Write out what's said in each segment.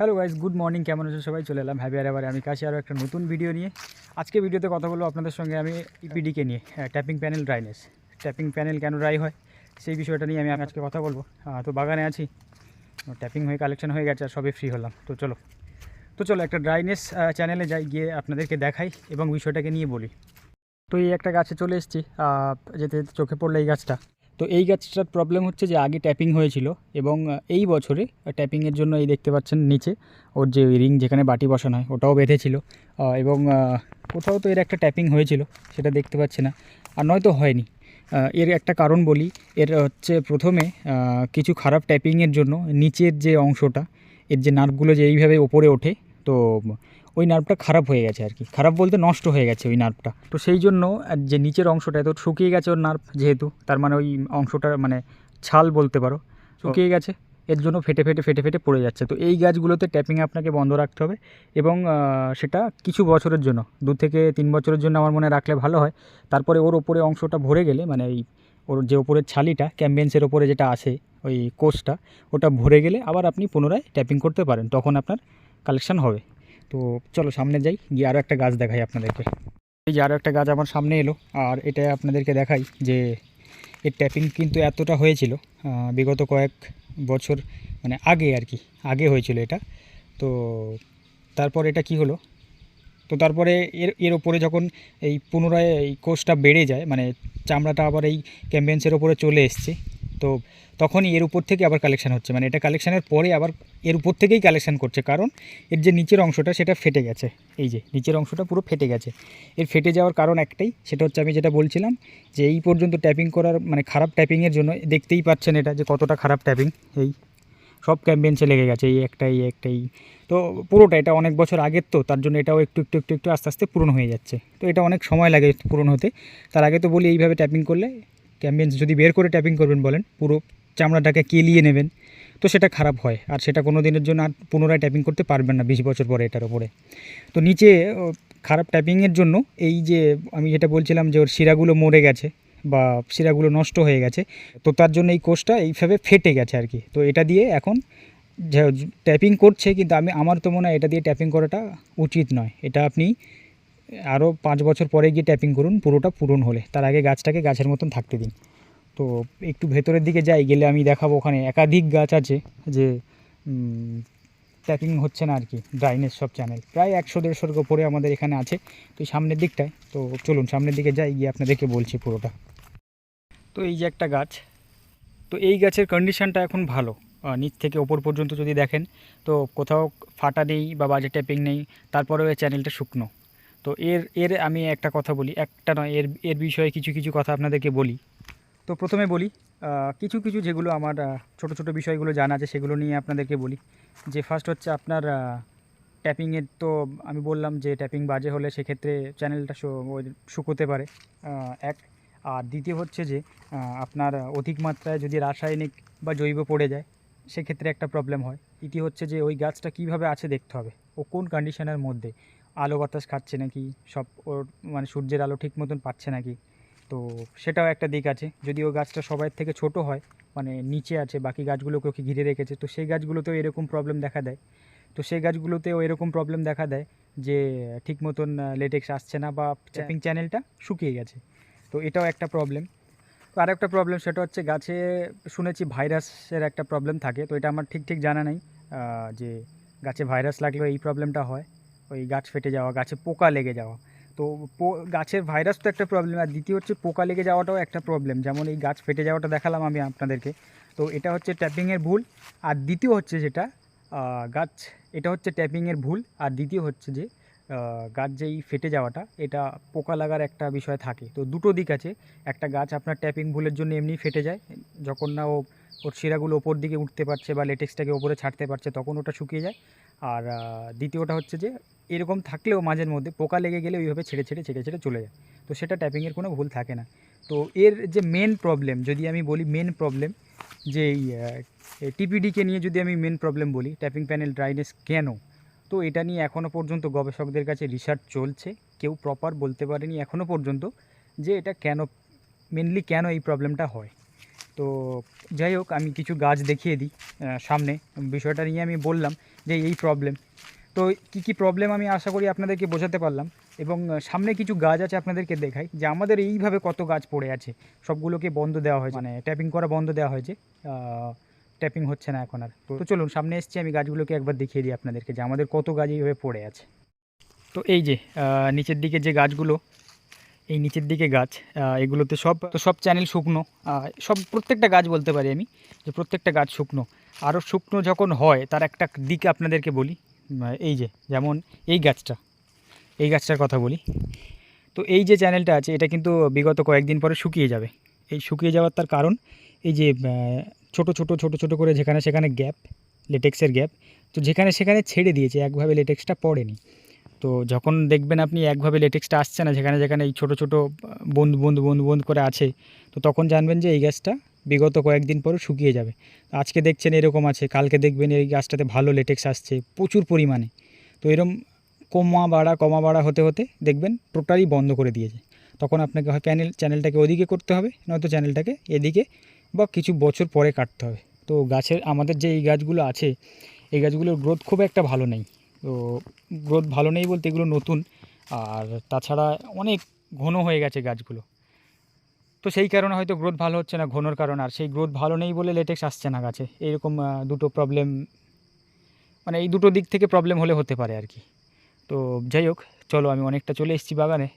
Hello guys good morning কেমন আছো সবাই? চলে এলাম হ্যাপি আরে আমি কাছে আরও একটা নতুন ভিডিও নিয়ে। আজকে ভিডিওতে কথা বলব আপনাদের সঙ্গে আমি ইপিডিকে নিয়ে tapping panel dryness tapping panel কেন ড্রাই হয়? সেই বিষয়টা নিয়ে আমি আজকে কথা বলব। তো বাগানে আছি। ট্যাপিং হয়ে কালেকশন হয়ে গেছে আর সবে ফ্রি হলাম। তো চলো। তো চলো একটা ড্রাইনেস চ্যানেলে যাই, গিয়ে আপনাদেরকে দেখাই এবং বিষয়টাকে নিয়ে বলি। তো এই একটা গাছে চলে এসেছি। যেতে যেতে চোখে পড়ল এই গাছটা। তো এই গাছটার প্রবলেম হচ্ছে যে আগে ট্যাপিং হয়েছিল এবং এই বছরে ট্যাপিংয়ের জন্য এই দেখতে পাচ্ছেন নিচে, ওর যে রিং যেখানে বাটি বসানো হয়, ওটাও বেঁধেছিল। এবং কোথাও তো এর একটা ট্যাপিং হয়েছিল, সেটা দেখতে পাচ্ছি না। আর নয়তো হয়নি। এর একটা কারণ বলি, এর হচ্ছে প্রথমে কিছু খারাপ ট্যাপিংয়ের জন্য নিচের যে অংশটা, এর যে নার্ভগুলো যে এইভাবে ওপরে ওঠে, তো ওই নার্ভটা খারাপ হয়ে গেছে আর কি। খারাপ বলতে নষ্ট হয়ে গেছে ওই নার্ভটা তো সেই জন্য যে নিচের অংশটা তো শুকিয়ে গেছে ওর নার্ভ যেহেতু তার মানে ওই অংশটা মানে ছাল বলতে পারো শুকিয়ে গেছে এর জন্য ফেটে ফেটে ফেটে ফেটে পড়ে যাচ্ছে। তো এই গাছগুলোতে ট্যাপিং আপনাকে বন্ধ রাখতে হবে এবং সেটা কিছু বছরের জন্য দু থেকে তিন বছরের জন্য আমার মনে রাখলে ভালো হয়। তারপরে ওর ওপরে অংশটা ভরে গেলে মানে এই ওর যে ওপরের ছালিটা ক্যাম্বেন্সের ওপরে যেটা আসে ওই কোষটা ওটা ভরে গেলে আবার আপনি পুনরায় ট্যাপিং করতে পারেন তখন আপনার কালেকশান হবে। তো চলো সামনে যাই, গিয়ে আরও একটা গাছ দেখাই আপনাদেরকে। এই যে আরও একটা গাছ আমার সামনে এলো, আর এটা আপনাদেরকে দেখাই যে এর ট্যাপিং কিন্তু এতটা হয়েছিল বিগত কয়েক বছর মানে আগে আর কি, আগে হয়েছিল এটা। তো তারপর এটা কি হলো? তো তারপরে এর এর ওপরে যখন এই পুনরায় এই কোষটা বেড়ে যায় মানে চামড়াটা আবার এই ক্যাম্বেন্সের ওপরে চলে এসছে তো তখনই এর উপর থেকে আবার কালেকশান হচ্ছে। মানে এটা কালেকশানের পরে আবার এর উপর থেকেই কালেকশান করছে। কারণ এর যে নিচের অংশটা, সেটা ফেটে গেছে। এই যে নিচের অংশটা পুরো ফেটে গেছে। এর ফেটে যাওয়ার কারণ একটাই, সেটা হচ্ছে আমি যেটা বলছিলাম যে এই পর্যন্ত ট্যাপিং করার মানে খারাপ ট্যাপিংয়ের জন্য দেখতেই পাচ্ছেন এটা যে কতটা খারাপ ট্যাপিং এই সব ক্যাম্পেন্সে লেগে গেছে, এই একটাই এই একটাই তো পুরোটা এটা অনেক বছর আগের তো, তার জন্য এটাও একটু একটু একটু একটু আস্তে আস্তে পূরণ হয়ে যাচ্ছে। তো এটা অনেক সময় লাগে পূরণ হতে। তার আগে তো বলি এইভাবে ট্যাপিং করলে ক্যাম্পেন্স যদি বের করে ট্যাপিং করবেন বলেন, পুরো চামড়াটাকে কেলিয়ে নেবেন, তো সেটা খারাপ হয়। আর সেটা কোনো দিনের জন্য আর পুনরায় ট্যাপিং করতে পারবেন না বিশ বছর পরে এটার ওপরে তো নিচে খারাপ ট্যাপিংয়ের জন্য এই যে আমি যেটা বলছিলাম যে ওর শিরাগুলো মরে গেছে বা শিরাগুলো নষ্ট হয়ে গেছে, তো তার জন্য এই কোষটা এইভাবে ফেটে গেছে আর কি। তো এটা দিয়ে এখন ট্যাপিং করছে, কিন্তু আমি, আমার তো মনে হয় এটা দিয়ে ট্যাপিং করাটা উচিত নয়। এটা আপনি আরও পাঁচ বছর পরে গিয়ে ট্যাপিং করুন, পুরোটা পূরণ হলে। তার আগে গাছটাকে গাছের মতন থাকতে দিন। তো একটু ভেতরের দিকে যাই, গেলে আমি দেখাবো ওখানে একাধিক গাছ আছে যে ট্যাপিং হচ্ছে না আর কি ড্রাইনেস সব চ্যানেল প্রায় একশো, দেড়শোর ওপরে আমাদের এখানে আছে। তো সামনের দিকটায়, তো চলুন সামনের দিকে যাই, গিয়ে আপনাদেরকে বলছি পুরোটা। তো এই যে একটা গাছ, তো এই গাছের কন্ডিশানটা এখন ভালো। নিচ থেকে ওপর পর্যন্ত যদি দেখেন, তো কোথাও ফাটা নেই বা বাজে ট্যাপিং নেই, তারপরেও এই চ্যানেলটা শুকনো। তো এর এর আমি একটা কথা বলি, একটা নয়, এর এর বিষয়ে কিছু কিছু কথা আপনাদেরকে বলি। তো প্রথমে বলি কিছু কিছু যেগুলো আমার ছোট ছোট বিষয়গুলো জানা আছে, সেগুলো নিয়ে আপনাদেরকে বলি। যে ফার্স্ট হচ্ছে আপনার ট্যাপিংয়ের তো আমি বললাম যে ট্যাপিং বাজে হলে সেক্ষেত্রে চ্যানেলটা শুকোতে পারে এক। আর দ্বিতীয় হচ্ছে যে আপনার অধিক মাত্রায় যদি রাসায়নিক বা জৈব পড়ে যায়, সেক্ষেত্রে একটা প্রবলেম হয়। তৃতীয় হচ্ছে যে ওই গাছটা কীভাবে আছে দেখতে হবে, ও কোন কন্ডিশনের মধ্যে। আলো বাতাস খাচ্ছে নাকি? সব ওর মানে সূর্যের আলো ঠিক মতন পাচ্ছে নাকি? তো সেটাও একটা দিক আছে। যদি ও গাছটা সবাই থেকে ছোট হয় মানে নিচে আছে বাকি গাছগুলোকে ওকে ঘিরে রেখেছে তো সেই গাছগুলোতেও এরকম প্রবলেম দেখা দেয়। তো সেই গাছগুলোতেও এরকম প্রবলেম দেখা দেয় যে ঠিক মতন লেটেক্স আসছে না বা চ্যাপিং চ্যানেলটা শুকিয়ে গেছে। তো এটাও একটা প্রবলেম তো আর একটা প্রবলেম সেটা হচ্ছে গাছে শুনেছি ভাইরাসের একটা প্রবলেম থাকে তো এটা আমার ঠিক ঠিক জানা নেই যে গাছে ভাইরাস লাগলেও এই প্রবলেমটা হয়। ওই গাছ ফেটে যাওয়া, গাছে পোকা লেগে যাওয়া। তো গাছের ভাইরাস তো একটা প্রবলেম আর দ্বিতীয় হচ্ছে পোকা লেগে যাওয়াটাও একটা প্রবলেম যেমন এই গাছ ফেটে যাওয়াটা দেখালাম আমি আপনাদেরকে। তো এটা হচ্ছে ট্যাপিংয়ের ভুল। আর দ্বিতীয় হচ্ছে যেটা গাছ, এটা হচ্ছে ট্যাপিংয়ের ভুল। আর দ্বিতীয় হচ্ছে যে গাছ যেই ফেটে যাওয়াটা, এটা পোকা লাগার একটা বিষয় থাকে। তো দুটো দিক আছে। একটা গাছ আপনার ট্যাপিং ভুলের জন্য এমনি ফেটে যায়। যখন না ও, ওর শিরাগুলো ওপর দিকে উঠতে পারছে বা লেটেক্সটাকে ওপরে ছাড়তে পারছে, তখন ওটা শুকিয়ে যায়। আর দ্বিতীয়টা হচ্ছে যে এরকম থাকলেও মাঝের মধ্যে পোকা লেগে গেলে ওইভাবে ছেড়ে ছেড়ে ছেড়ে ছেড়ে চলে যায়। তো সেটা ট্যাপিংয়ের কোনো ভুল থাকে না। তো এর যে মেন প্রবলেম যদি আমি বলি মেন প্রবলেম যে এই টিপিডিকে নিয়ে যদি আমি মেন প্রবলেম বলি ট্যাপিং প্যানেল ড্রাইনেস কেন? তো এটা নিয়ে এখনও পর্যন্ত গবেষকদের কাছে রিসার্চ চলছে। কেউ প্রপার বলতে পারেনি এখনও পর্যন্ত যে এটা কেন মেনলি কেন এই প্রবলেমটা হয়। তো যাই হোক, আমি কিছু গাছ দেখিয়ে দিই সামনে। বিষয়টা নিয়ে আমি বললাম যে এই প্রবলেম তো কী কী প্রবলেম আমি আশা করি আপনাদেরকে বোঝাতে পারলাম এবং সামনে কিছু গাছ আছে আপনাদেরকে দেখাই যে আমাদের এইভাবে কত গাছ পড়ে আছে। সবগুলোকে বন্ধ দেওয়া হয়েছে মানে ট্যাপিং করা বন্ধ দেওয়া হয়েছে। ট্যাপিং হচ্ছে না এখন আর। তো চলুন, সামনে এসছি, আমি গাছগুলোকে একবার দেখিয়ে দিই আপনাদেরকে যে আমাদের কত গাছ এইভাবে পড়ে আছে। তো এই যে নিচের দিকে যে গাছগুলো এই নিচের দিকে গাছ এগুলোতে সব, তো সব চ্যানেল শুকনো। সব প্রত্যেকটা গাছ বলতে পারি আমি, যে প্রত্যেকটা গাছ শুকনো। আরও শুকনো যখন হয়, তার একটা দিক আপনাদেরকে বলি এই যে, যেমন এই গাছটা, এই গাছটার কথা বলি। তো এই যে চ্যানেলটা আছে, এটা কিন্তু বিগত কয়েকদিন পরে শুকিয়ে যাবে। এই শুকিয়ে যাওয়ার তার কারণ, এই যে ছোট ছোট ছোট ছোট করে যেখানে সেখানে গ্যাপ লেটেক্সের গ্যাপ তো যেখানে সেখানে ছেড়ে দিয়েছে, একভাবে লেটেক্সটা পড়েনি। তো যখন দেখবেন আপনি একভাবে লেটেক্সটা আসছে না, যেখানে যেখানে এই ছোটো ছোটো, বন্ধ বন্ধ বন্ধ বন্ধ করে আছে, তো তখন জানবেন যে এই গাছটা বিগত কয়েকদিন পরে শুকিয়ে যাবে। আজকে দেখছেন এরকম আছে, কালকে দেখবেন এই গাছটাতে ভালো লেটেক্স আসছে, প্রচুর পরিমাণে। তো এরম কমা বাড়া কমা বাড়া হতে হতে দেখবেন টোটালি বন্ধ করে দিয়েছে। তখন আপনাকে হয় চ্যানেল চ্যানেলটাকে ওদিকে করতে হবে, নয়তো চ্যানেলটাকে এদিকে বা কিছু বছর পরে কাটতে হবে। তো গাছের, আমাদের যে এই গাছগুলো আছে, এই গাছগুলোর গ্রোথ খুব একটা ভালো নেই। তো গ্রোথ ভালো নেই বলতে এগুলো নতুন। আর তাছাড়া অনেক ঘন হয়ে গেছে গাছগুলো। তো সেই কারণে হয়তো গ্রোথ ভালো হচ্ছে না ঘনর কারণ। আর সেই গ্রোথ ভালো নেই বলে লেটেক্স আসছে না গাছে। এরকম আহ, দুটো প্রবলেম মানে এই দুটো দিক থেকে প্রবলেম হলে হতে পারে আর কি। তো যাই হোক চলো আমি অনেকটা চলে এসেছি বাগানে।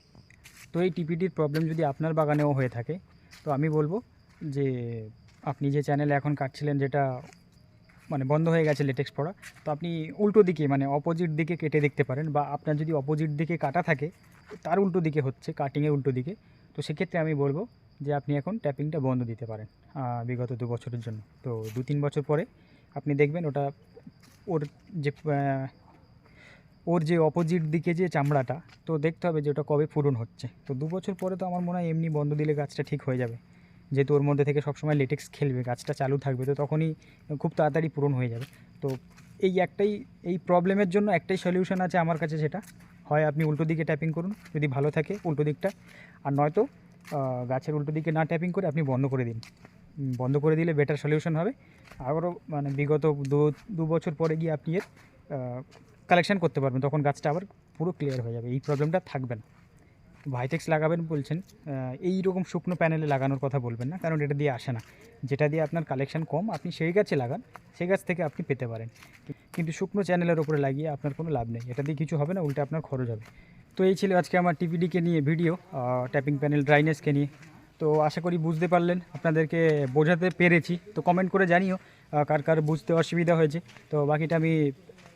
তো এই টিপিটির প্রবলেম যদি আপনার বাগানেও হয়ে থাকে তো আমি বলব যে আপনি যে চ্যানেলে এখন কাটছিলেন যেটা মানে বন্ধ হয়ে গেছে লেটেক্স পড়া। তো আপনি উল্টো দিকে মানে অপোজিট দিকে কেটে দেখতে পারেন বা আপনার যদি অপোজিট দিকে কাটা থাকে, তার উল্টো দিকে হচ্ছে কাটিংয়ের উল্টো দিকে। তো সেক্ষেত্রে আমি বলব যে আপনি এখন ট্যাপিংটা বন্ধ দিতে পারেন বিগত দু বছরের জন্য। তো দু তিন বছর পরে আপনি দেখবেন ওটা ওর যে ওর যে অপোজিট দিকে যে চামড়াটা, তো দেখতে হবে যে ওটা কবে পূরণ হচ্ছে। তো দু বছর পরে তো আমার মনে হয় এমনি বন্ধ দিলে গাছটা ঠিক হয়ে যাবে। যেহেতু ওর মধ্যে থেকে সবসময় লেটেক্স খেলবে, গাছটা চালু থাকবে, তো তখনই খুব তাড়াতাড়ি পূরণ হয়ে যাবে। তো এই একটাই, এই প্রবলেমের জন্য একটাই সলিউশন আছে আমার কাছে সেটা হয় আপনি উল্টো দিকে ট্যাপিং করুন, যদি ভালো থাকে উল্টো দিকটা। আর নয়তো গাছের উল্টো দিকে না ট্যাপিং করে আপনি বন্ধ করে দিন। বন্ধ করে দিলে বেটার সলিউশন হবে। আবারও মানে বিগত দু দু বছর পরে গিয়ে আপনি এর কালেকশান করতে পারবেন। তখন গাছটা আবার পুরো ক্লিয়ার হয়ে যাবে। এই প্রবলেমটা থাকবে না। ভাইটেক্স লাগাবেন বলছেন এই রকম শুকনো প্যানেলে লাগানোর কথা বলবেন না, কারণ এটা দিয়ে আসে না। যেটা দিয়ে আপনার কালেকশন কম, আপনি সেই গাছে লাগান, সেই গাছ থেকে আপনি পেতে পারেন। কিন্তু শুকনো চ্যানেলের ওপরে লাগিয়ে আপনার কোনো লাভ নেই। এটা দিয়ে কিছু হবে না, উল্টে আপনার খরচ হবে। তো এই ছিল আজকে আমার টিভিডিকে নিয়ে ভিডিও ট্যাপিং প্যানেল ড্রাইনেসকে নিয়ে। তো আশা করি বুঝতে পারলেন, আপনাদেরকে বোঝাতে পেরেছি। তো কমেন্ট করে জানিও কার কার বুঝতে অসুবিধা হয়েছে। তো বাকিটা আমি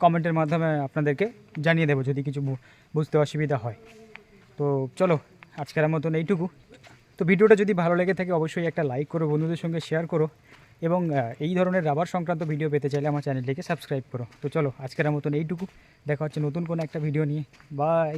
কমেন্টের মাধ্যমে আপনাদেরকে জানিয়ে দেবো, যদি কিছু বুঝতে অসুবিধা হয়। তো চলো, আজকের মতন এইটুকু। তো ভিডিওটা যদি ভালো লেগে থাকে, অবশ্যই একটা লাইক করো, বন্ধুদের সঙ্গে শেয়ার করো এবং এই ধরনের রাবার সংক্রান্ত ভিডিও পেতে চাইলে আমার চ্যানেলটিকে সাবস্ক্রাইব করো। তো চলো, আজকের মতন এইটুকু। দেখা হচ্ছে নতুন কোনো একটা ভিডিও নিয়ে। বাই